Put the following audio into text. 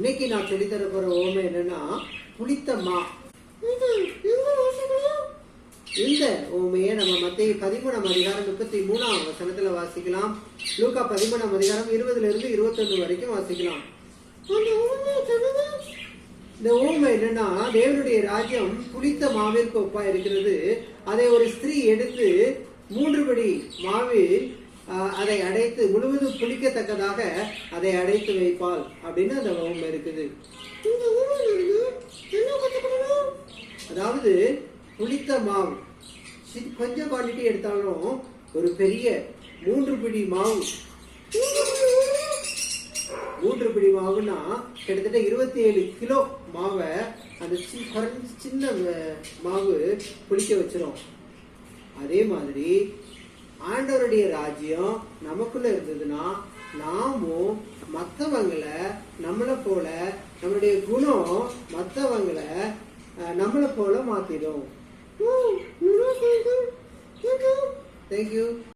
இன்னைக்கு நான் சொல்லித் தர போற ஓமை என்னன்னா புளித்த மா. இந்த ஓமையை நம்ம மத்திய பதிமூணாம் அதிகாரம் முப்பத்தி மூணாம் வசனத்துல வாசிக்கலாம். லூக்கா பதிமூணாம் அதிகாரம் இருபதுல இருந்து இருபத்தொன்னு வரைக்கும் வாசிக்கலாம். இந்த ஊமை என்னன்னா தேவனுடைய ராஜ்யம் புளித்த மாவிற்கு ஒப்பா இருக்கிறது. அதை ஒரு ஸ்திரீ எடுத்து மூன்று படி மாவில் அதை அடைத்து முழுவதும் புளிக்கத்தக்கதாக அதை அடைத்து வைப்பாள் அப்படின்னு அந்த ஊமை இருக்குது. அதாவது புளித்த மாவு. கொஞ்சம் குவாண்டிட்டி எடுத்தாலும் ஒரு பெரிய மூன்று பிடி மாவு. மூன்று பிடி மாவுனா கிட்டத்தட்ட இருபத்தி ஏழு கிலோ மாவை அந்த குறைஞ்ச சின்ன மாவு புளிக்க வச்சிரும். அதே மாதிரி ஆண்டவருடைய ராஜ்யம் நமக்குள்ள இருந்ததுன்னா நாமும் மற்றவங்களை நம்மளை போல நம்மளுடைய குணம் மற்றவங்களை நம்மளை போல மாத்திடும் தேங்க்யூ